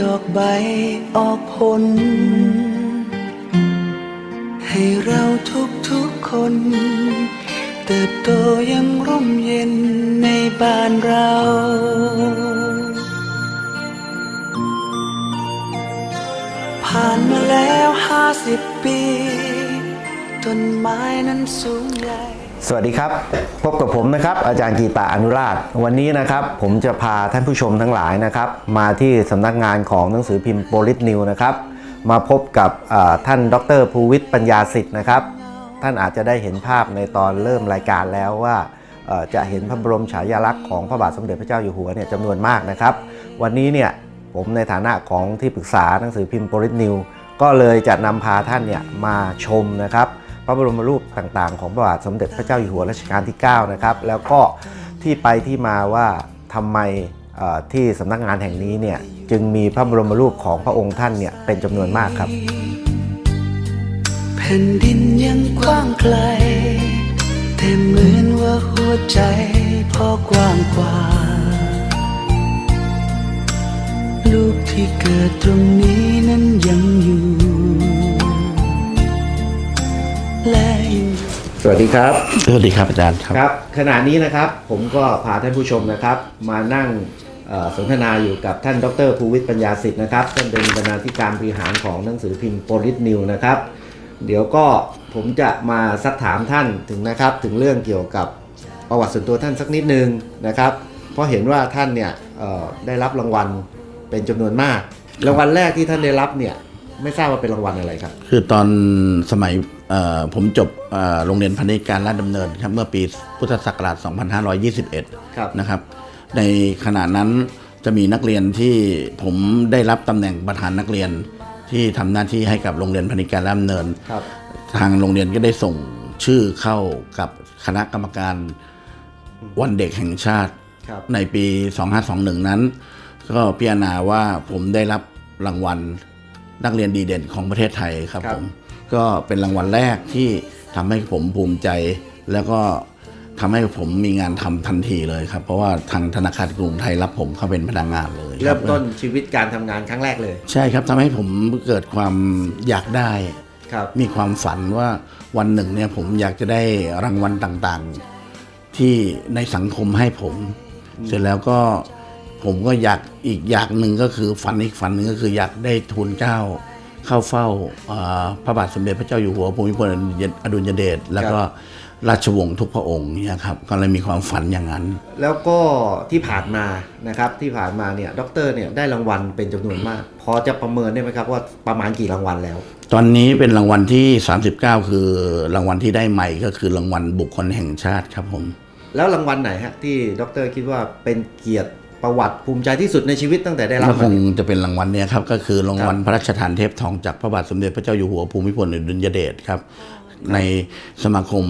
ดอกใบออกผล ให้เราทุกๆคน เติบโตอยังร่มเย็นในบ้านเราผ่านมาแล้วห้าสิบปี ต้นไม้นั้นสูงใหญ่ สวัสดีครับ พบกับผมนะครับอาจารย์กีตาอนุราช วันนี้นะครับผมจะพาท่านผู้ชมทั้งหลายนะครับ มาที่สำนักงานของหนังสือพิมพ์โปลิสนิวนะครับมาพบกับท่านดรภูวิทย์ปัญญาสิทธิ์นะครับ ท่านอาจจะได้เห็นภาพในตอนเริ่มรายการแล้วว่าจะเห็นพระบรมฉายาลักษณ์ของพระบาทสมเด็จพระเจ้าอยู่หัวเนี่ยจำนวนมากนะครับ วันนี้เนี่ยผมในฐานะของที่ปรึกษาหนังสือพิมพ์โปลิสนิวก็เลยจะนำพาท่านเนี่ยมาชมนะครับ พระบรมรูปต่างๆ ของพระบาทสมเด็จพระเจ้าอยู่หัวรัชกาลที่9นะครับแล้วก็ที่ไปที่มาว่าทำไมที่สำนักงานแห่งนี้เนี่ยจึงมีพระบรมรูปของพระองค์ท่านเนี่ยเป็นจำนวนมากครับแผ่นดินยังกว้างไกลแต่เหมือนว่าหัวใจพอกว้างกว่าลูกที่เกิดตรงนี้ สวัสดีครับ สวัสดีครับอาจารย์ครับครับขณะนี้นะครับผมก็พาท่านผู้ชมนะครับ มานั่งเอ่อสนทนาอยู่กับท่านดรภูวิทย์ปัญญาสิทธิ์นะครับท่านเป็นบรรณาธิการบริหารของหนังสือพิมพ์โปลิสนิวนะครับ เดี๋ยวก็ผมจะมาซักถามท่านถึงนะครับ ถึงเรื่องเกี่ยวกับประวัติส่วนตัวท่านสักนิดนึงนะครับ เพราะเห็นว่าท่านเนี่ยเอ่อได้รับรางวัลเป็นจำนวนมากรางวัลแรกที่ท่านได้รับเนี่ย ไม่ทราบว่าเป็นรางวัลอะไรครับ คือตอนสมัยเอ่อผมจบเอ่อโรงเรียนพาณิชย์การลาดดำเนินครับเมื่อปีพุทธศักราช 2521ครับนะครับ ในขณะนั้นจะมีนักเรียนที่ผมได้รับตำแหน่งประธานนักเรียนที่ทำหน้าที่ให้กับโรงเรียนพาณิชย์การลาดดำเนินครับทางโรงเรียนก็ได้ส่งชื่อเข้ากับคณะกรรมการวันเด็กแห่งชาติครับในปี 2521 นั้น ก็พิจารณาว่าผมได้รับรางวัล นักเรียนดีเด่นของประเทศไทยครับครับผมก็เป็นรางวัลแรกที่ทำให้ผมภูมิใจ แล้วก็ทำให้ผมมีงานทำทันทีเลยครับ เพราะว่าทางธนาคารกรุงไทยรับผมเข้าเป็นพนักงานเลยคเริ่บมต้นชีวิตการทำงานครั้งแรกเลย ใช่ครับทำให้ผมเกิดความอยากได้ครับมีความฝันว่าวันหนึ่งเนี่ยผมอยากจะได้รางวัลต่างๆ ที่ในสังคมให้ผม เสร็จแล้วก็ ผมก็อยากอีกอย่างหนึ่งก็คือฝันอีกฝันหนึ่งก็คืออยากได้ทูลเกล้าเข้าเฝ้าอ่าพระบาทสมเด็จพระเจ้าอยู่หัวภูมิพลอดุลยเดชแล้วก็ราชวงศ์ทุกพระองค์เนี่ยครับก็เลยมีความฝันอย่างนั้น แล้วก็ที่ผ่านมานะครับที่ผ่านมาเนี่ยด็อกเตอร์เนี่ยได้รางวัลเป็นจำนวนมาก พอจะประเมินได้ไหมครับว่าประมาณกี่รางวัลแล้ว ตอนนี้เป็นรางวัลที่ 39 คือรางวัลที่ได้ใหม่ก็คือรางวัลบุคคลแห่งชาติครับผม แล้วรางวัลไหนฮะที่ด็อกเตอร์คิดว่าเป็นเกียรติ ประวัติภูมิใจที่สุดในชีวิตตั้งแต่ได้รับก็คมางเนี่ยจะเป็นรางวัลเนี่ยครับก็คือรางวัลพระราชทานเทพทองจากพระบาทสมเด็จพระเจ้าอยู่หัวภูมิพลอดุลยเดชครับ ในสมาคม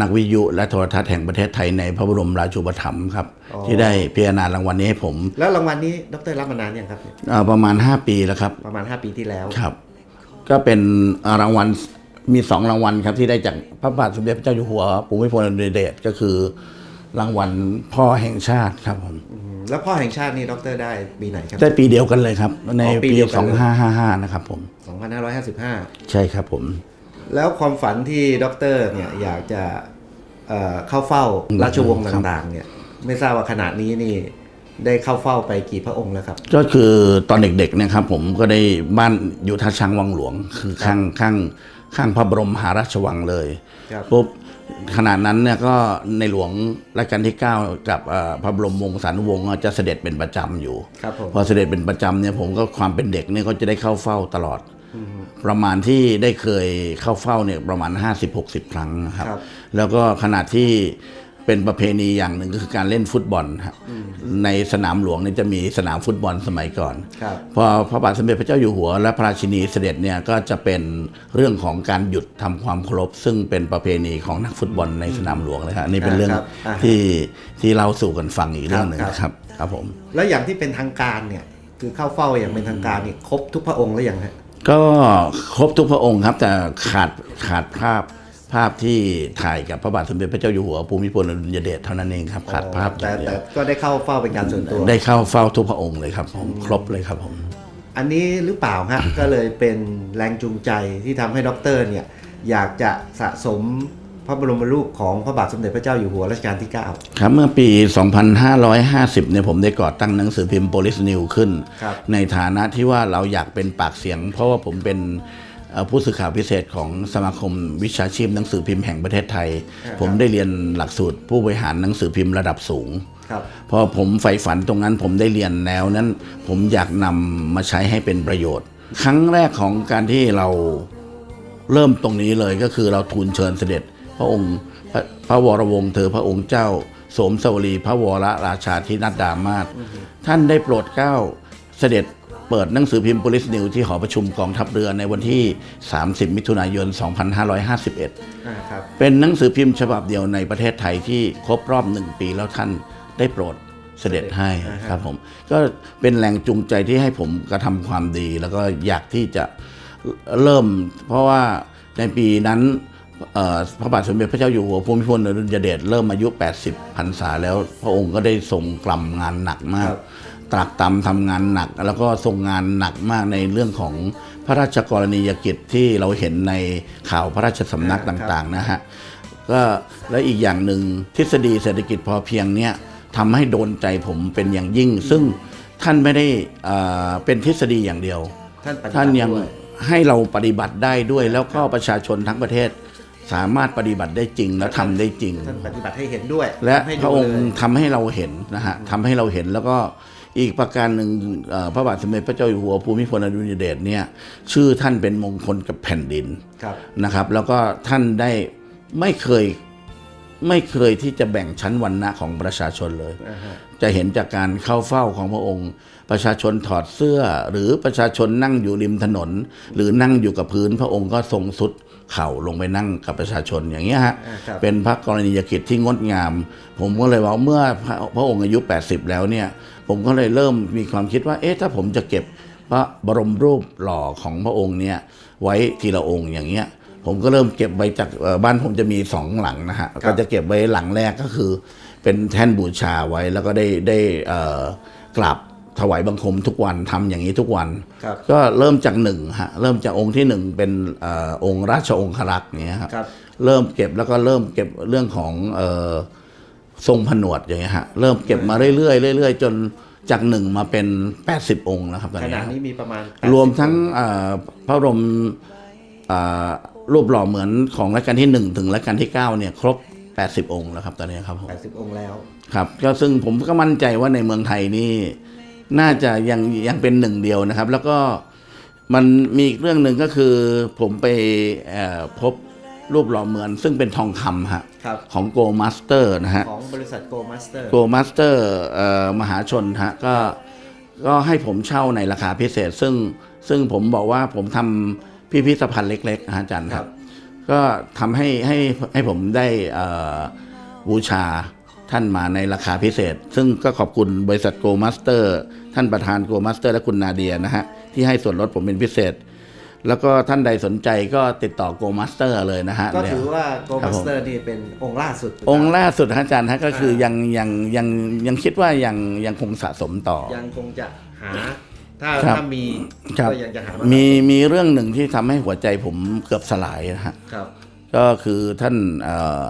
นักวิทยุและโทรทัศน์แห่งประเทศไทยในพระบรมราชูปถัมภ์ครับ ที่ได้พิจารณารางวัลนี้ให้ผม แล้วรางวัลนี้ด็อกเตอร์รับมานานยังครับเนี่ยเอ่อประมาณ 5 ปีแล้วครับ ประมาณ 5 ปีที่แล้วครับ ก็เป็นรางวัลมีสองรางวัลครับที่ได้จากพระบาทสมเด็จพระเจ้าอยู่หัวภูมิพลอดุลยเดชก็คือ รางวัลพ่อแห่งชาติครับผมอืมแล้วพ่อแห่งชาตินี่ด็อกเตอร์ได้ปีไหนครับ ได้ปีเดียวกันเลยครับ ในอ๋อปีปีเดียวกันเลย2555 นะครับผม 2555 ใช่ครับผม แล้วความฝันที่ด็อกเตอร์เนี่ยอยากจะเอ่อเข้าเฝ้าราชวงศ์ต่างๆ เนี่ย ไม่ทราบว่าขณะนี้นี่ได้เข้าเฝ้าไปกี่พระองค์แล้วครับ ก็คือตอนเด็กๆเนะครับผมก็ได้บ้านอยู่ท่าช้างวังหลวง คือข้างข้างข้างพระบรมมหาราชวังเลยครับปุ๊บ ขนาดนั้นเนี่ยก็ในหลวงรัชกาลที่ 9 กับเอ่อพระบรมวงศานุวงศ์จะเสด็จเป็นประจำอยู่ครับผมพอเสด็จเป็นประจำเนี่ยผมก็ความเป็นเด็กเนี่ยก็จะได้เข้าเฝ้าตลอด ประมาณที่ได้เคยเข้าเฝ้าเนี่ยประมาณ 50-60 ครั้งนะครับครับแล้วก็ขนาดที่ เป็นประเพณีอย่างหนึ่งก็คือการเล่นฟุตบอลครับในสนามหลวงเนี่ยจะมีสนามฟุตบอลสมัยก่อนครับพอพระบาทสมเด็จพระเจ้าอยู่หัว และพระราชินีเสด็จเนี่ยก็จะเป็นเรื่องของการหยุดทำความเคารพซึ่งเป็นประเพณีของนักฟุตบอลในสนามหลวงเลยครับอันนี่เป็นเรื่องครับอ่าที่ที่เราสู่กันฟังอีกเรื่องหนึ่งครับครับครับผมแล้วอย่างที่เป็นทางการเนี่ยคือเข้าเฝ้าอย่างเป็นทางการนี่ครบทุกพระองค์แล้วยังฮะก็ครบทุกพระองค์ครับแต่ขาดขาดภาพ ภาพที่ถ่ายกับพระบาทสมเด็จพระเจ้าอยู่หัวภูมิพลอดุลยเดชเท่านั้นเองครับขาดภาพอแต่ย่างเดียแต่วก็ได้เข้าเฝ้าเป็นการส่วนตัว ได้เข้าเฝ้าทุกพระองค์เลยครับผมครบเลยครับผม อันนี้หรือเปล่าฮะ ก็เลยเป็นแรงจูงใจที่ทำให้ด็อกเตอร์เนี่ย อยากจะสะสมพระบรมรูปของพระบาทสมเด็จพระเจ้าอยู่หัวรัชกาลที่ 9 ครับเมื่อปี 2550 เนี่ยผมได้ก่อตั้งหนังสือพิมพ์ Police New ขึ้น ครับในฐานะที่ว่าเราอยากเป็นปากเสียง เพราะว่าผมเป็นเอ่อ ผู้สื่อข่าวพิเศษของสมาคมวิชาชีพหนังสือพิมพ์แห่งประเทศไทย ผมได้เรียนหลักสูตรผู้บริหารหนังสือพิมพ์ระดับสูงครับพอผมใฝ่ฝันตรงนั้นผมได้เรียนแนวนั้น ผมอยากนำมาใช้ให้เป็นประโยชน์ ครั้งแรกของการที่เราเริ่มตรงนี้เลยก็คือเราทูลเชิญเสด็จ พระองค์พระพระวรวงศ์เธอพระองค์เจ้า สมสวรีพระวรราชาธินัดดามาศท่านได้โปรดเกล้าเสด็จ เปิดหนังสือพิมพ์ Police News ที่หอประชุมกองทัพเรือในวันที่ 30 มิถุนายน 2551อ่าครับเป็นหนังสือพิมพ์ฉบับเดียวในประเทศไทยที่ครบรอบหนึ่งปีแล้วท่านได้โปรดเสด็จให้อ่าฮะครับผม ก็เป็นแรงจูงใจที่ให้ผมกระทำความดี แล้วก็อยากที่จะเริ่ม เพราะว่าในปีนั้นเอ่อพระบาทสมเด็จพระเจ้าอยู่หัวภูมิพลอดุลยเดชเริ่มอายุ 80พรรษาแล้วพระองค์ก็ได้ทรงกล่ำงานหนักมากครับ ตรากตำทำงานหนัก แล้วก็ทรงงานหนักมากในเรื่องของพระราชกรณียกิจที่เราเห็นในข่าวพระราชสำนักครับต่างๆนะฮะก็และอีกอย่างหนึ่งทฤษฎีเศรษฐกิจพอเพียงเนี่ยทำให้โดนใจผมเป็นอย่างยิ่ง ซึ่งท่านไม่ได้เอ่อเป็นทฤษฎีอย่างเดียว ท่านปฏิบัติท่านยังด้วยให้เราปฏิบัติได้ด้วย แล้วก็ประชาชนทั้งประเทศสามารถปฏิบัติได้จริงและทำได้จริงท่านปฏิบัติให้เห็นด้วย และให้พดูระองค์เลยทำให้เราเห็นนะฮะทำให้เราเห็นแล้วก็ อีกประการหนึ่งเอ่อพระบาทสมเด็จพระเจ้าอยู่หัวภูมิพลอดุลยเดชเนี่ยชื่อท่านเป็นมงคลกับแผ่นดินครับนะครับ แล้วก็ท่านได้ไม่เคยไม่เคยที่จะแบ่งชั้นวรรณะของประชาชนเลยอ่าฮะจะเห็นจากการเข้าเฝ้าของพระองค์ ประชาชนถอดเสื้อ หรือประชาชนนั่งอยู่ริมถนน หรือนั่งอยู่กับพื้นพระองค์ก็ทรงสุด เข่าลงไปนั่งกับประชาชนอย่างเงี้ยฮะอ่าครับเป็นพระกรณียกิจที่งดงาม ผมก็เลยว่าเมื่อพระพระองค์อายุ 80 แล้วเนี่ย ผมก็เลยเริ่มมีความคิดว่า เอ๊ะถ้าผมจะเก็บพระบรมรูปหล่อของพระองค์เนี่ยไว้ทีละองค์อย่างเงี้ยผมก็เริ่มเก็บไว้จากเอ่อบ้านผมจะมีสองหลังนะฮะก็จะเก็บไว้หลังแรกก็คือ เป็นแท่นบูชาไว้แล้วก็ได้ได้เอ่อกราบ ถวายบังคมทุกวันทำอย่างนี้ทุกวันครับก็เริ่มจากหนึ่งฮะเริ่มจากองค์ที่หนึ่งเป็นเออองค์ราชองครักษ์เนี้ยครับครับเริ่มเก็บแล้วก็เริ่มเก็บเรื่องของเออทรงผนวดอย่างเงี้ยฮะเริ่มเก็บมาเรื่อยๆเรื่อยๆจนจากหนึ่งมาเป็น 80 องค์แล้วครับตอนขนี้ณะครับนี้มีประมาณ รวม80ทั้งเอ่อพระบรมเอ่อรูปหล่อเหมือนของรัชกาลที่ 1 ถึงรัชกาลที่ 9 เนี่ย ครบ 80 องค์แล้วครับตอนนี้ครับผม80 องค์แล้ว ครับ ก็ซึ่งผมก็มั่นใจว่าในเมืองไทยนี่ น่าจะยังยังเป็นหนึ่งเดียวนะครับ แล้วก็มันมีอีกเรื่องหนึ่งก็คือผมไปเอ่อพบรูปหล่อเหมือนซึ่งเป็นทองคำฮะครับของโกมาสเตอร์นะฮะของบริษัทโกมาสเตอร์โกมาสเตอร์มหาชนฮะก็ก็ให้ผมเช่าในราคาพิเศษ ซึ่งซึ่งผมบอกว่าผมทำพิพิธภัณฑ์เล็กๆนะฮะอาจารย์ครับ ก็ทำให้ให้ให้ผมได้เอ่อบูชา ท่านมาในราคาพิเศษ ซึ่งก็ขอบคุณบริษัทโกมาสเตอร์ท่านประธานโกมาสเตอร์และคุณนาเดียนะฮะ ที่ให้ส่วนลดผมเป็นพิเศษ แล้วก็ท่านใดสนใจก็ติดต่อโกมาสเตอร์เลยนะฮะ ก็เนี่ยถือว่าโกครัมาบสผมเตอร์นี่เป็นองค์ล่าสุด องค์ล่าสุดฮะอาจารย์ฮะก็คืออ่ายัยังยังยังยังคิดว่ายังยังคงสะสมต่อ ยังคงจะหาถ้าครับถ้ามีครับก็ยังจะหามีมีมีเรื่องหนึ่งที่ทำให้หัวใจผมเกือบสลายนะฮะครับก็คือท่านเอ่อ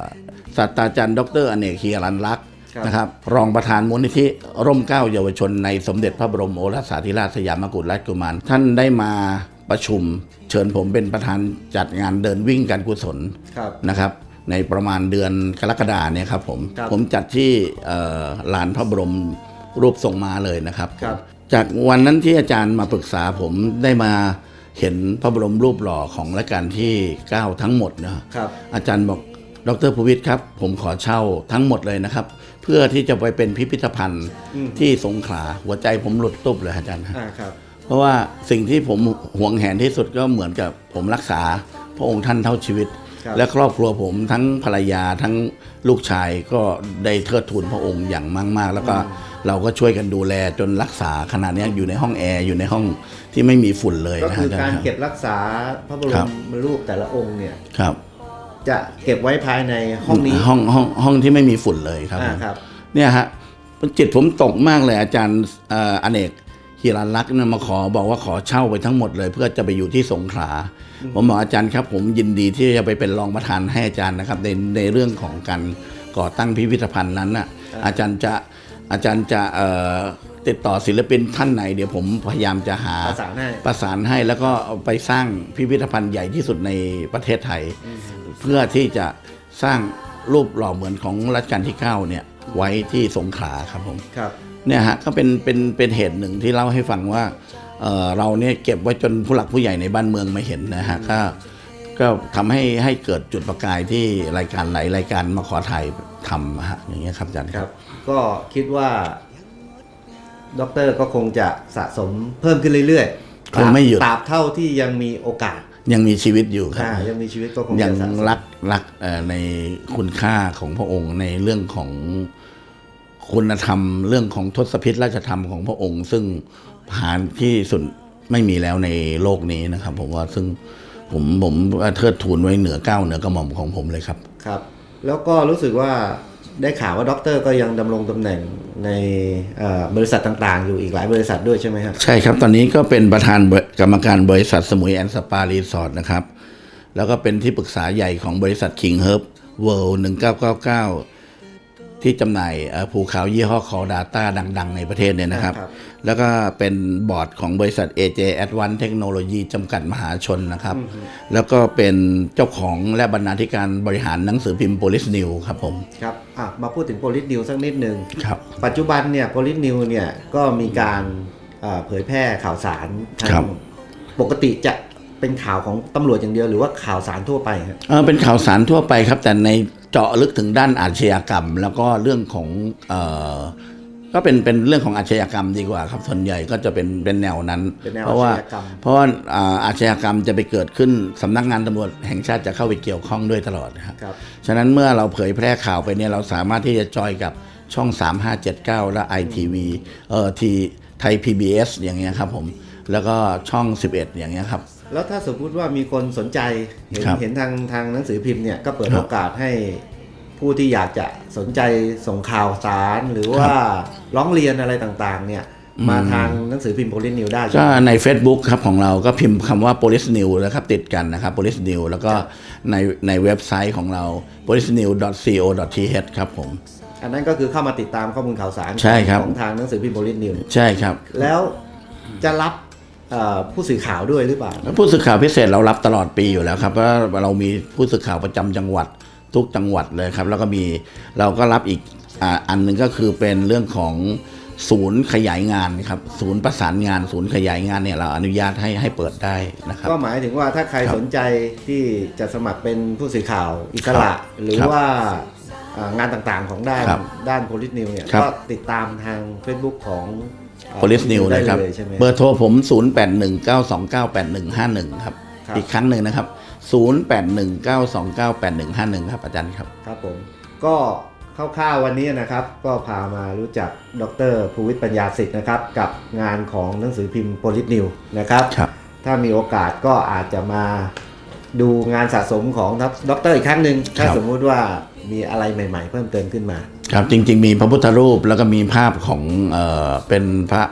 ศาสตราจารย์ ดรอเนกฮีรันลักษณ์ครับนะครับรองประธานมูลนิธิร่มเกล้าเยาวชนในสมเด็จพระบรมโอรสาธิราชสยามกุฎราชกุมาร ท่านได้มาประชุม เชิญผมเป็นประธานจัดงานเดินวิ่งการกุศลครับนะครับ ในประมาณเดือนกรกฎาเนี่ยครับผมครับผมจัดที่เอ่อลานพระบรมรูปทรงม้าเลยนะครับครับจากวันนั้นที่อาจารย์มาปรึกษาผมได้มาเห็นพระบรมรูปหล่อของรัชกาลที่ 9 ทั้งหมดนะครับอาจารย์บอก ดรภูวิทย์ครับ ผมขอเช่าทั้งหมดเลยนะครับ เพื่อที่จะไปเป็นพิพิธภัณฑ์ที่สงขลาหัวใจผมหลุดตุบเลยอาจารย์ฮะอ่าครับ เพราะว่าสิ่งที่ผมหวงแหนที่สุดก็เหมือนกับผมรักษา พระองค์ท่านเท่าชีวิต ครับ และครอบครัวผมทั้งภรรยาทั้งลูกชายก็ได้เทิดทูนพระองค์อย่างมากๆ แล้วก็เราก็ช่วยกันดูแลจนรักษาขนาดนี้อยู่ในห้องแอร์อยู่ในห้องที่ไม่มีฝุ่นเลยก็นะคืออาจารการย์ครับเก็บรักษาพระบรครับ มรูปแต่ละองค์เนี่ย ครับ จะเก็บไว้ภายในห้องนี้ห้องห้องห้องที่ไม่มีฝุ่นเลยครับอ่าครับ เนี่ยฮะจิตผมตกมากเลยอาจารย์เอ่ออเนกฮิรันลักษณ์เนี่ยมาขอบอกว่าขอเช่าไปทั้งหมดเลย เพื่อจะไปอยู่ที่สงขลาผมบอกอาจารย์ครับ ผมยินดีที่จะไปเป็นรองประธานให้อาจารย์นะครับ ในในเรื่องของการก่อตั้งพิพิธภัณฑ์นั้นน่ะอาจารย์จะอาจารย์จะเอ่อติดต่อศิลปินท่านไหน เดี๋ยวผมพยายามจะหาประสานให้ประสานให้แล้วก็เอาไปสร้างพิพิธภัณฑ์ใหญ่ที่สุดในประเทศไทย เพื่อที่จะสร้างรูปหล่อเหมือนของรัชกาลที่9เนี่ยไว้ที่สงขลาครับผมครับเนี่ยฮะก็เป็นเป็นเป็นเหตุหนึ่งที่เล่าให้ฟังว่าเอ่อเราเนี่ยเก็บไว้จนผู้หลักผู้ใหญ่ในบ้านเมืองมาเห็นนะฮะก็ก็ทำให้ให้เกิดจุดประกายที่รายการหลายรายการมาขอถ่ายทำฮะอย่างเงี้ยครับอาจารย์ครับ ก็คิดว่าด็อกเตอร์ก็คงจะสะสมเพิ่มขึ้นเรื่อยๆคงไม่หยุดตราบเท่าที่ยังมีโอกาส ยังมีชีวิตอยู่ครับอ่ายังมีชีวิตก็คงยังจะสะสมรักรักเอ่อในคุณค่าของพระองค์ในเรื่องของคุณธรรม เรื่องของทศพิธราชธรรมของพระองค์ ซึ่งผ่านที่สุดไม่มีแล้วในโลกนี้นะครับ ผมว่าซึ่งผมผมเทิดทูนไว้เหนือเก้าวเหนือกระหม่อมของผมเลยครับครับ แล้วก็รู้สึกว่าได้ข่าวว่าด็อกเตอร์ก็ยังดำรงตำแหน่งในเอ่อบริษัทต่างๆ อยู่อีกหลายบริษัทด้วยใช่ไหมครับ ใช่ครับ ตอนนี้ก็เป็นประธานบริ กรรมการบริษัทสมุยแอนด์สปารีสอร์ทนะครับ แล้วก็เป็นที่ปรึกษาใหญ่ของบริษัท King Herb World 1999 ที่จำหน่ายเอ่อภูเขายี่ห้อ Call Data ดัง ๆ ในประเทศเนี่ยนะครับครับ แล้วก็เป็นบอร์ดของบริษัท AJ Advanced Technology จำกัดมหาชนนะครับ แล้วก็เป็นเจ้าของและบรรณาธิการบริหารหนังสือพิมพ์ Police New ครับผมครับอะมาพูดถึงโพลิสนิวสักนิดหนึ่งครับปัจจุบันเนี่ยโพลิสนิวเนี่ยก็มีการเอ่อเผยแพร่ข่าวสารทาครังบ ปกติจะเป็นข่าวของตำรวจอย่างเดียวหรือว่าข่าวสารทั่วไปครับเออเป็นข่าวสารทั่วไปครับ แต่ในเจาะลึกถึงด้านอาชญากรรม แล้วก็เรื่องของเออก็เป็นเป็นเรื่องของอาชญากรรมดีกว่าครับส่วนใหญ่ก็จะเป็นเป็นแนวนั้น เป็นแนวเพราะว่าอาชญากรรม เพราะว่าอ่าอาชญากรรมจะไปเกิดขึ้นสำนักงานตำรวจแห่งชาติจะเข้าไปเกี่ยวข้องด้วยตลอดนะครับ ครับ ฉะนั้นเมื่อเราเผยแพร่ข่าวไปเนี่ยเราสามารถที่จะจอยกับช่อง 3579 และ ITV เอ่อทีไทย PBS อย่างเงี้ยครับผม แล้วก็ช่อง 11 อย่างเงี้ยครับ แล้วถ้าสมมุติว่ามีคนสนใจเห็นครับเห็นทางทางหนังสือพิมพ์เนี่ยก็เปิดครับโอกาสให้ผู้ที่อยากจะสนใจส่งข่าวสารหรือว่าร้องเรียนอะไรต่างๆ เนี่ยมาทางหนังสือพิมพ์โพลิสนิวได้ใช่ก็ไหม ใน Facebook ครับของเราก็พิมพ์คำว่า police new นะครับติดกันนะครับ police new แล้วก็ในในเว็บไซต์ของเรา policenew.co.th ครับผม อันนั้นก็คือเข้ามาติดตามข้อมูลข่าวสารใช่ครับ ของทางหนังสือพิมพ์โพลิสนิว ใช่ครับ แล้วจะรับเอ่อ ผู้สื่อข่าวด้วยหรือเปล่า ผู้สื่อข่าวพิเศษเรารับตลอดปีอยู่แล้วครับเพราะเรามีผู้สื่อข่าวประจำจังหวัดทุกจังหวัดเลยครับ แล้วก็มีเราก็รับอีกอ่าอันหนึ่งก็คือเป็นเรื่องของศูนย์ขยายงานครับศูนย์ประสานงาน ศูนย์ขยายงานเนี่ยเราอนุญาตให้ให้เปิดได้นะครับก็หมายถึงว่าถ้าใครครับสนใจที่จะสมัครเป็นผู้สื่อข่าวอิสระครับหรือครับว่าอ่างานต่างๆของด้านครับด้านโพลิสนิวเนี่ยครับก็ติดตามทาง Facebook ของ เอ่อ police new ได้นะครับเลยใช่ไหมเบอร์โทรผม 0819298151ครับครับ อีกครั้งหนึ่งนะครับ 0819298151 ครับอาจารย์ครับ ครับผม ก็คร่าวๆวันนี้นะครับ ก็พามารู้จักดรภูวิทย์ปัญญาสิทธิ์นะครับ กับงานของหนังสือพิมพ์โพลิสนิวนะครับครับถ้ามีโอกาสก็อาจจะมาดูงานสะสมของดรอีกครั้งหนึ่งถ้าครับสมมุติว่ามีอะไรใหม่ ๆ เพิ่มเติมขึ้นมา ครับจริง ๆ มีพระพุทธรูปแล้วก็มีภาพของเอ่อเป็นพระ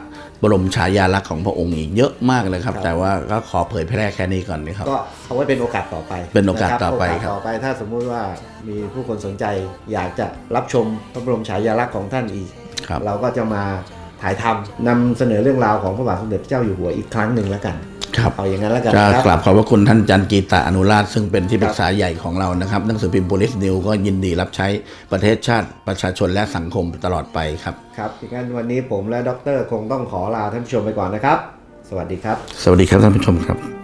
บรมฉายาลักษณ์ของพระองค์อีกเยอะมากเลยครับ ครับ แต่ว่าก็ขอเผยแพร่แค่นี้ก่อนนะครับ ก็เอาไว้เป็นโอกาสต่อไปเป็นโอกาสต่อไปนะครับโกาสต่อไปถ้าสมมุติว่ามีผู้คนสนใจอยากจะรับชมพระบรมฉายาลักษณ์ของท่านอีก ครับ เราก็จะมา ถ่ายทำนำเสนอเรื่องราวของพระบาทสมเด็จพระเจ้าอยู่หัวอีกครั้งหนึ่งแล้วกัน ครับ เอาอย่างนั้นแล้วกันจะนะครับกราบขอบพระคุณท่านจันกีตาอนุราชซึ่งเป็นที่ปรึกษาใหญ่ของเรานะครับ หนังสือพิมพ์ Police New ก็ยินดีรับใช้ประเทศชาติประชาชนและสังคมตลอดไปครับ ครับอย่างนั้นวันนี้ผมและดรคงต้องขอลาท่านผู้ชมไปก่อนนะครับ สวัสดีครับ สวัสดีครับท่านผู้ชมครับ